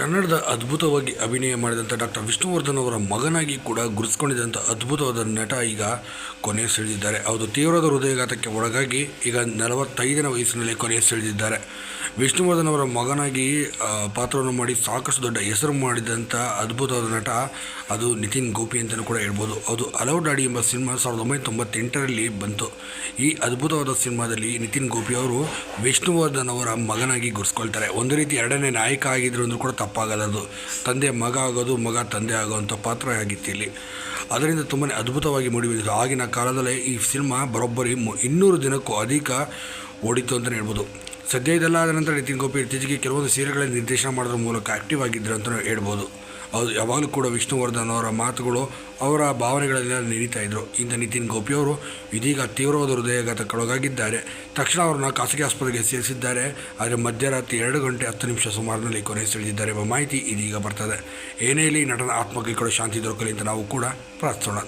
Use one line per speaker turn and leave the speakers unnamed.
ಕನ್ನಡದ ಅದ್ಭುತವಾಗಿ ಅಭಿನಯ ಮಾಡಿದಂಥ ಡಾಕ್ಟರ್ ವಿಷ್ಣುವರ್ಧನ್ ಅವರ ಮಗನಾಗಿ ಕೂಡ ಗುರುತಿಸ್ಕೊಂಡಿದ್ದಂಥ ಅದ್ಭುತವಾದ ನಟ ಈಗ ಕೊನೆ ಸೆಳೆದಿದ್ದಾರೆ. ಹೌದು ತೀವ್ರವಾದ ಹೃದಯಘಾತಕ್ಕೆ ಒಳಗಾಗಿ ಈಗ ನಲವತ್ತೈದನೇ ವಯಸ್ಸಿನಲ್ಲಿ ಕೊನೆ ಸೆಳೆದಿದ್ದಾರೆ. ವಿಷ್ಣುವರ್ಧನ್ ಅವರ ಮಗನಾಗಿ ಪಾತ್ರವನ್ನು ಮಾಡಿ ಸಾಕಷ್ಟು ದೊಡ್ಡ ಹೆಸರು ಮಾಡಿದಂಥ ಅದ್ಭುತವಾದ ನಟ ಅದು ನಿತಿನ್ ಗೋಪಿ ಅಂತಲೂ ಕೂಡ ಹೇಳ್ಬೋದು. ಅದು ಅಲೌ ಡಾಡಿ ಎಂಬ ಸಿನಿಮಾ ಸಾವಿರದ ಒಂಬೈನೂರ ತೊಂಬತ್ತೆಂಟರಲ್ಲಿ ಬಂತು. ಈ ಅದ್ಭುತವಾದ ಸಿನಿಮಾದಲ್ಲಿ ನಿತಿನ್ ಗೋಪಿ ಅವರು ವಿಷ್ಣುವರ್ಧನ್ ಅವರ ಮಗನಾಗಿ ಗುರ್ಸ್ಕೊಳ್ತಾರೆ ಒಂದು ರೀತಿ ಎರಡನೇ ನಾಯಕ ಆಗಿದ್ರು ಅಂದರೂ ಕೂಡ ಅದು ತಂದೆ ಮಗ ಆಗೋದು, ಮಗ ತಂದೆ ಆಗೋವಂಥ ಪಾತ್ರ ಆಗಿತ್ತು ಇಲ್ಲಿ ಅದರಿಂದ ತುಂಬಾ ಅದ್ಭುತವಾಗಿ ಮೂಡಿಬಿದ್ದಿತ್ತು ಆಗಿನ ಕಾಲದಲ್ಲೇ ಈ ಸಿನಿಮಾ ಬರೋಬ್ಬರಿ ಇನ್ನೂರು ದಿನಕ್ಕೂ ಅಧಿಕ ಓಡಿತು ಅಂತಲೇ ಹೇಳ್ಬೋದು. ಸದ್ಯ ಇದೆಲ್ಲ ಆದ ನಂತರ ನಿತಿನ್ ಗೋಪಿ ಇತ್ತೀಚೆಗೆ ಕೆಲವೊಂದು ಸೀರೆಗಳನ್ನು ನಿರ್ದೇಶನ ಮಾಡೋದ್ರ ಮೂಲಕ ಆ್ಯಕ್ಟಿವ್ ಆಗಿದ್ದರು ಅಂತ ಹೇಳ್ಬೋದು. ಹೌದು, ಯಾವಾಗಲೂ ಕೂಡ ವಿಷ್ಣುವರ್ಧನ್ ಅವರ ಮಾತುಗಳು ಅವರ ಭಾವನೆಗಳೆಲ್ಲ ನಡೀತಾ ಇದ್ದರು ಇಂಥ ನಿತಿನ್ ಗೋಪಿಯವರು ಇದೀಗ ತೀವ್ರವಾದ ಹೃದಯಘಾತಕ್ಕೊಳಗಾಗಿದ್ದಾರೆ. ತಕ್ಷಣ ಅವರನ್ನ ಖಾಸಗಿ ಆಸ್ಪತ್ರೆಗೆ ಸೇರಿಸಿದ್ದಾರೆ. ಆದರೆ ಮಧ್ಯರಾತ್ರಿ ಎರಡು ಗಂಟೆ ಹತ್ತು ನಿಮಿಷ ಸುಮಾರಿನಲ್ಲಿ ಕೊನೆ ಸೆಳೆದಿದ್ದಾರೆ ಎಂಬ ಮಾಹಿತಿ ಇದೀಗ ಬರ್ತದೆ. ಏನೇ ಇಲ್ಲಿ ನಟನ ಆತ್ಮಕ್ಕೆ ಕೂಡ ಶಾಂತಿ ದೊರಕಲಿ ಅಂತ ನಾವು ಕೂಡ ಪ್ರಾರ್ಥಿಸೋಣ.